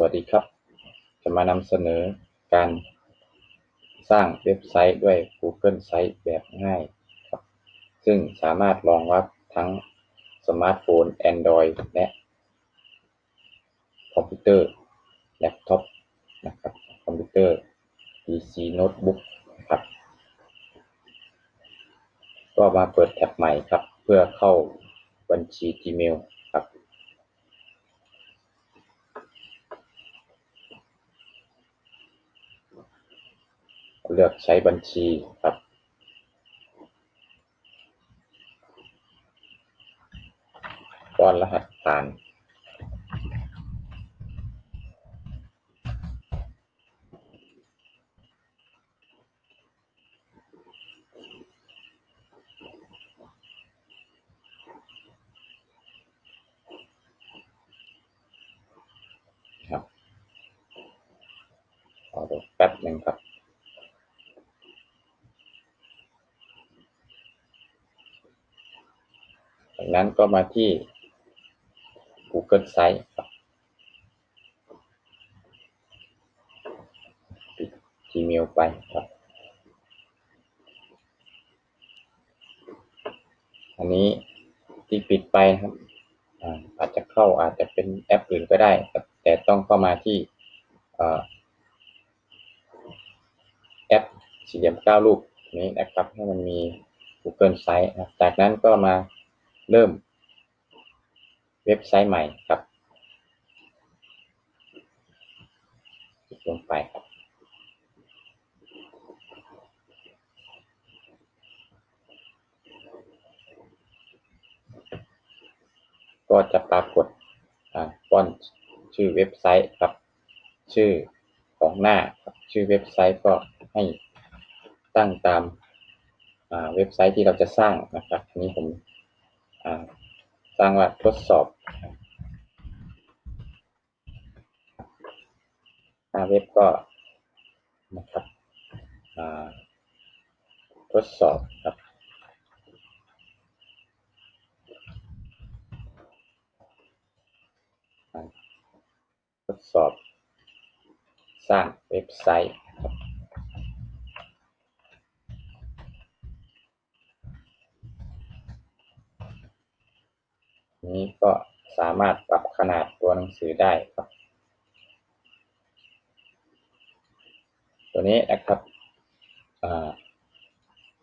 สวัสดีครับ จะมานำเสนอการสร้างเว็บไซต์ด้วย Google Sites แบบง่ายครับ ซึ่งสามารถรองรับทั้งสมาร์ทโฟน Android และคอมพิวเตอร์ แล็ปท็อปนะครับ คอมพิวเตอร์ PC โน้ตบุ๊กนะครับ ก็มาเปิดแท็บใหม่ครับ เพื่อเข้าบัญชี Gmail ครับ เลือกใช้บัญชีครับป้อนรหัสผ่าน ครับขอดูแป๊บหนึ่งครับ จากนั้นก็มาที่ Google Sites ครับปิด Gmail ไปครับ อันนี้ที่ปิดไปนะครับอาจจะเข้าอาจจะเป็นแอปอื่นก็ได้ แต่ต้องเข้ามาที่แอปสี่เหลี่ยมเก้ารูปนี้นะครับ ให้มันมี Google Sites ครับจากนั้นก็มา เริ่มเว็บไซต์ใหม่ครับลิกลงไปครับ ก็จะปรากฏอ่าป้อนชื่อเว็บไซต์ครับ ชื่อของหน้าครับชื่อเว็บไซต์ก็ให้ตั้งตามเว็บไซต์ที่เราจะสร้างนะครับอันนี้ผม สร้างว่าทดสอบหน้าเว็บก็นะครับทดสอบครับทดสอบ สร้างเว็บไซต์ครับนี้ก็ สามารถปรับขนาดตัวหนังสือได้ครับ ตัวนี้นะครับ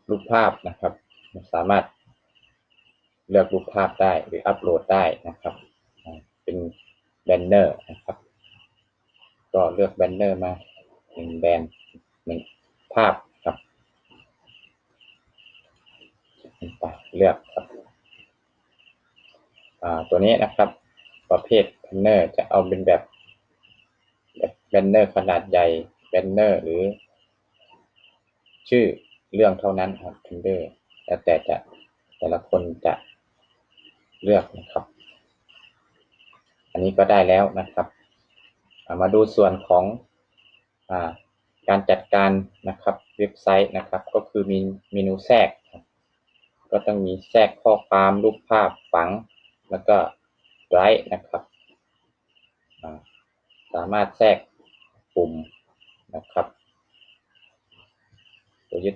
รูปภาพนะครับ สามารถเลือกรูปภาพได้หรืออัปโหลดได้นะครับ เป็นแบนเนอร์นะครับ ก็เลือกแบนเนอร์มาหนึ่งแบนหนึ่งภาพครับ เลือก ตัวนี้นะครับ ประเภทแบนเนอร์จะเอาเป็นแบบแบบแบนเนอร์ขนาดใหญ่แบนเนอร์หรือ ชื่อเรื่องเท่านั้นครับแบนเนอร์แล้วแต่จะแต่ละคนจะเลือกนะครับ อันนี้ก็ได้แล้วนะครับามาดูส่วนของอาการจัดการนะครับเว็บไซต์นะครับ ก็คือมีเมนูแทรก ก็ต้องมีแทรกข้อความรูปภาพฝัง แล้วก็ไลท์นะครับ สามารถแทรกปุ่มนะครับตัวยึด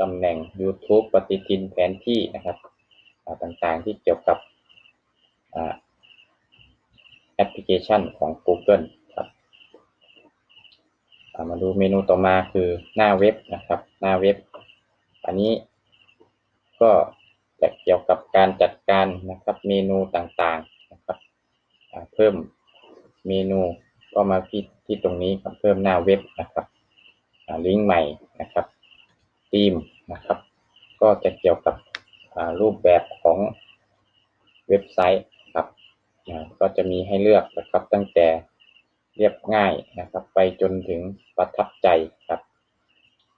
ตำแหน่ง YouTube ปฏิทินแผนที่นะครับต่างๆที่เกี่ยวกับแอปพลิเคชันของ Google ครับมาดูเมนูต่อมาคือหน้าเว็บนะครับ หน้าเว็บ อันนี้ก็ จะเกี่ยวกับการจัดการนะครับเมนูต่างๆนะครับเพิ่มเมนูก็มาที่ที่ตรงนี้ครับเพิ่มหน้าเว็บนะครับลิงก์ใหม่นะครับธีมนะครับ ก็จะเกี่ยวกับรูปแบบของเว็บไซต์ครับก็จะมีให้เลือกนะครับตั้งแต่เรียบง่ายนะครับ ไปจนถึงประทับใจครับ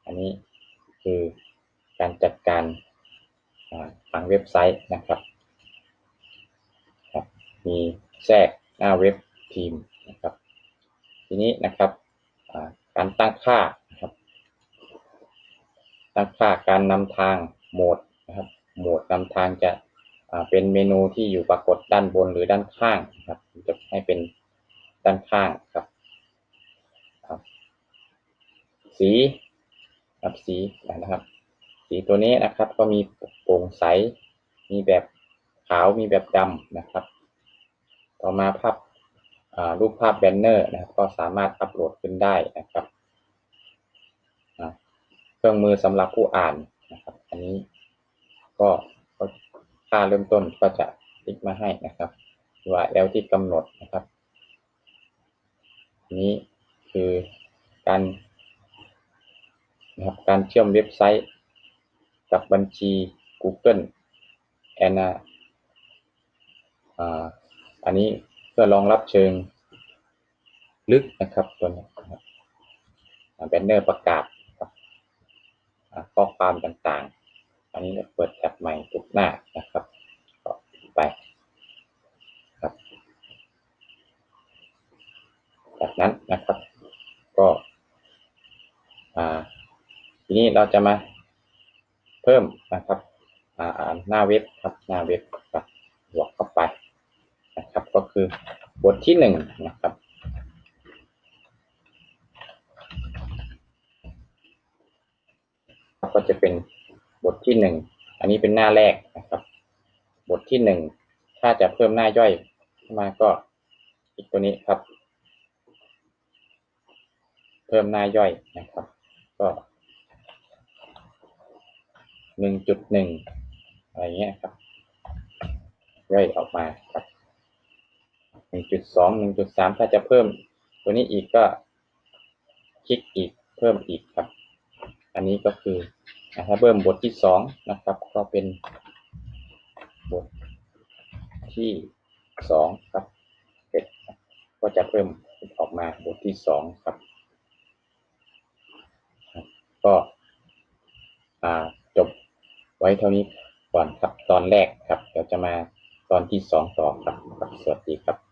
อันนี้คือการจัดการ ทางเว็บไซต์นะครับครับ มีแทรกหน้าเว็บทีมนะครับ ทีนี้นะครับการตั้งค่านะครับตั้งค่าการนำทางโหมดนะครับโหมดนำทางจะเป็นเมนูที่อยู่ปรากฏด้านบนหรือด้านข้างนะครับจะให้เป็นด้านข้างครับสีครับสีนะครับ สีตัวนี้นะครับก็มี ร่งใส มีแบบขาวมีแบบดำนะครับ ต่อมาภาพารูปภาพแบนเนอร์นะครับ ก็สามารถอัปโหลดขึ้นได้นะครับเครื่องมือสำหรับผู้อ่านนะครับ อันนี้ก็ค่าเริ่มต้นก็จะติ๊กมาให้นะครับ URL ที่กำหนดนะครับนนี้คือการนะครับการเชื่อมเว็บไซต์กับบัญชี Google แอนนาอ่าอันนี้เพื่อรองรับเชิงลึกนะครับตัวนี้นะครับแบนเนอร์ประกาศครับข้อความต่างๆ อันนี้เปิดแท็บใหม่ทุกหน้านะครับก็ไปครับจากนั้นนะครับ ก็ทีนี้เราจะมาเพิ่มนะครับ หน้าเว็บครับหน้าเว็บครับบวกเข้าไปนะครับ ก็คือบทที่หนึ่งนะครับก็จะเป็นบทที่หนึ่งอันนี้เป็นหน้าแรกนะครับ บทที่หนึ่งถ้าจะเพิ่มหน้าย่อยขึ้นมาก็อีกตัวนี้ครับ เพิ่มหน้าย่อยนะครับ ก็หนึ่งจุดหนึ่ง อะไรเงี้ยครับย่อยออกมาครับหนึ่งจุดสองหนึ่งจุดสามถ้าจะเพิ่ม ตัวนี้อีกก็คลิกอีกเพิ่มอีกครับ อันนี้ก็คือถ้าเพิ่มบทที่สองนะครับ ก็เป็นบทที่สองครับเสร็จก็จะเพิ่มออกมาบทที่สองครับ ก็จบไว้เท่านี้ ก่อนครับตอนแรกครับเดี๋ยวจะมาตอนที่สองต่อครับครับสวัสดีครับ